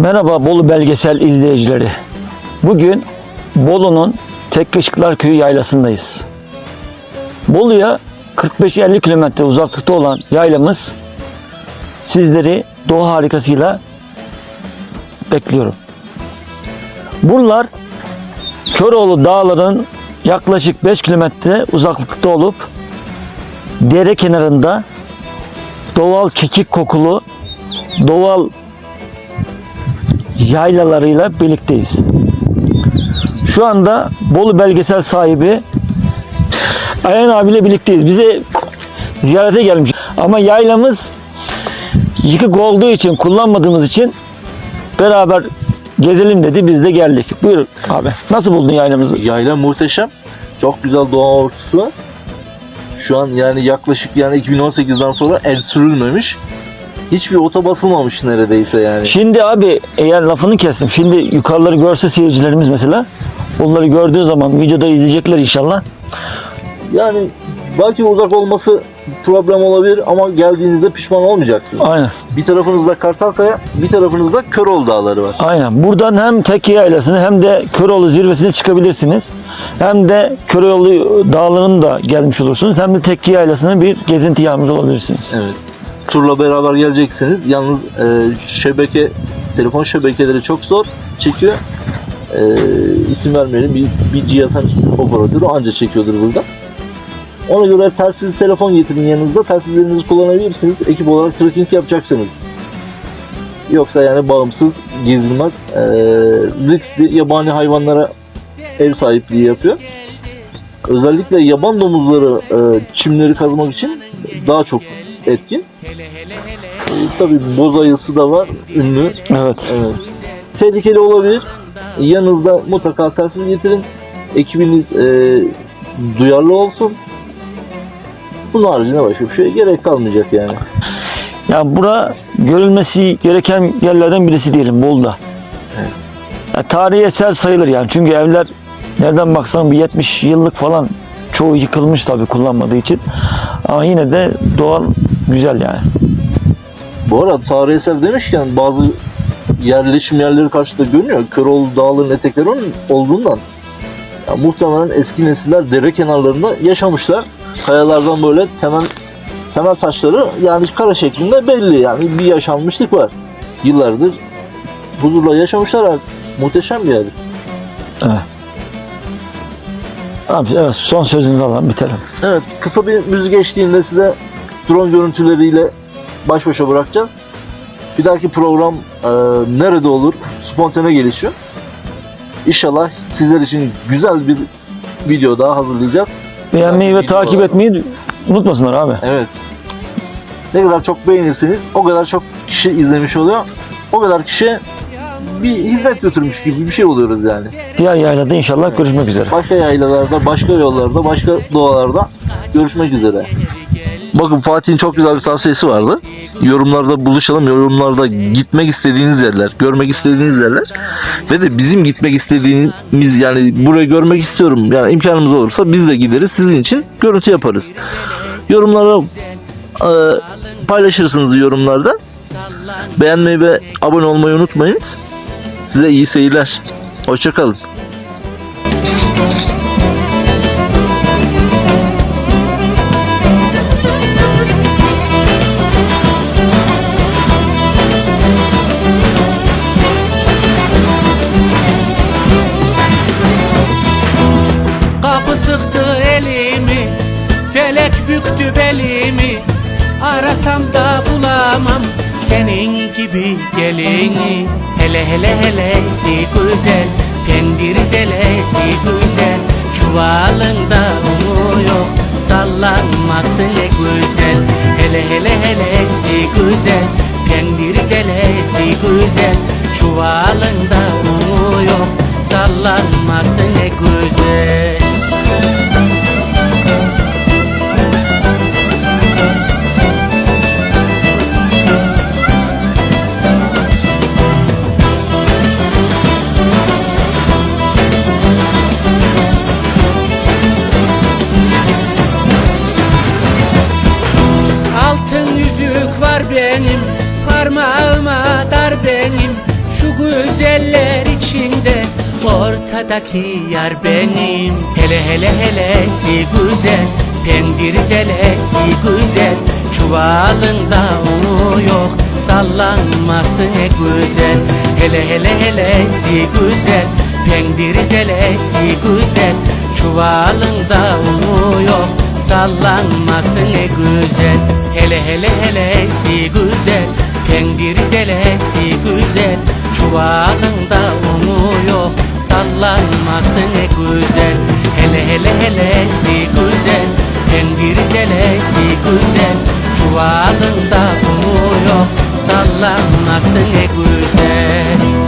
Merhaba Bolu belgesel izleyicileri. Bugün Bolu'nun Tekkeşiklar Köyü yaylasındayız. Bolu'ya 45-50 kilometre uzaklıkta olan yaylamız sizleri doğa harikasıyla bekliyorum. Buralar Köroğlu Dağları'nın yaklaşık 5 kilometre uzaklıkta olup dere kenarında doğal kekik kokulu doğal yaylalarıyla birlikteyiz. Şu anda Bolu belgesel sahibi Ayhan abiyle birlikteyiz. Bize ziyarete gelmiş. Ama yaylamız yıkık olduğu için, kullanmadığımız için beraber gezelim dedi. Biz de geldik. Buyur abi. Nasıl buldun yaylamızı? Yayla muhteşem. Çok güzel doğa ortası. Şu an yani yaklaşık yani 2018'den sonra el sürülmemiş. Hiçbir ota basılmamış neredeyse yani. Şimdi abi eğer lafını kestim. Şimdi yukarıları görse seyircilerimiz mesela bunları gördüğü zaman videoda izleyecekler inşallah. Yani belki uzak olması problem olabilir ama geldiğinizde pişman olmayacaksınız. Aynen. Bir tarafınızda Kartalkaya, bir tarafınızda Köroğlu Dağları var. Aynen. Buradan hem Tekke Yaylası'nı hem de Köroğlu zirvesine çıkabilirsiniz. Hem de Köroğlu dağlarını da gelmiş olursunuz. Hem de Tekke Yaylası'na bir gezinti yapmış olabilirsiniz. Evet. Turla beraber geleceksiniz. Yalnız e, şebeke, telefon şebekeleri çok zor çekiyor. E, isim vermeyelim. Bir, bir cihazın operatörü anca çekiyordur burada. Ona göre telsiz telefon getirin yanınızda. Telsizlerinizi kullanabilirsiniz. Ekip olarak tracking yapacaksınız. Yoksa yani bağımsız gezilmez. E, riskli yabani hayvanlara ev sahipliği yapıyor. Özellikle yaban domuzları e, çimleri kazmak için daha çok etkin. Tabii boz ayısı da var, ünlü. Evet. Evet. Tehlikeli olabilir. Yanınızda mutlaka telsiz getirin. Ekibiniz e, duyarlı olsun. Bunun haricinde başka bir şeye gerek kalmayacak yani. Ya bura görülmesi gereken yerlerden birisi diyelim Bolu'da. Evet. Ya tarihi eser sayılır yani. Çünkü evler nereden baksan bir 70 yıllık falan çoğu yıkılmış tabii kullanmadığı için. Ama yine de doğal güzel yani. Bu arada tarihi eser demişken bazı yerleşim yerleri karşıda görünüyor. Köroğlu dağların etekleri olduğundan ya muhtemelen eski nesiller dere kenarlarında yaşamışlar. Kayalardan böyle temel temel taşları yani kara şeklinde belli yani bir yaşanmışlık var. Yıllardır huzurla yaşamışlar. Muhteşem bir yer. Evet. Abi evet son sözünüzü alalım bitelim. Evet kısa bir müzik eşliğinde size drone görüntüleriyle baş başa bırakacağız. Bir dahaki program e, nerede olur? Spontane gelişiyor. İnşallah sizler için güzel bir video daha hazırlayacağız. Beğenmeyi ve takip olarak. etmeyi unutmasınlar abi. Evet. Ne kadar çok beğenirseniz o kadar çok kişi izlemiş oluyor. O kadar kişi bir hizmet götürmüş gibi bir şey oluyoruz yani. Diğer yaylada inşallah görüşmek üzere. Başka yaylalarda, başka yollarda, başka doğalarda görüşmek üzere. Bakın Fatih'in çok güzel bir tavsiyesi vardı. Yorumlarda buluşalım. Yorumlarda gitmek istediğiniz yerler, görmek istediğiniz yerler ve de bizim gitmek istediğimiz yani burayı görmek istiyorum. Yani imkanımız olursa biz de gideriz. Sizin için görüntü yaparız. Yorumlara e, paylaşırsınız yorumlarda. Beğenmeyi ve abone olmayı unutmayınız. Size iyi seyirler. Hoşçakalın. Kapı sıktı elimi Felek büktü belimi Arasam da bulamam Senin gibi gelini Hele hele helesi güzel Pendir zelesi güzel. Çuvalında unu yok Sallanması ne güzel. Hele hele helesi güzel Pendir zelesi güzel. Çuvalında benim Parmağıma dar benim. Şu güzeller içinde Ortadaki yar benim. Hele hele helesi güzel Pendir zelesi güzel. Çuvalında unu yok Sallanması ne güzel. Hele hele helesi güzel Pendir zelesi güzel. Çuvalında unu yok Sallanması ne güzel Hele hele helesi güzel. Pendir zelesi güzel. Çuvalında unu yok. Sallanması ne güzel. Hele hele helesi güzel. Pendir zelesi güzel. Çuvalında unu yok. Sallanması ne güzel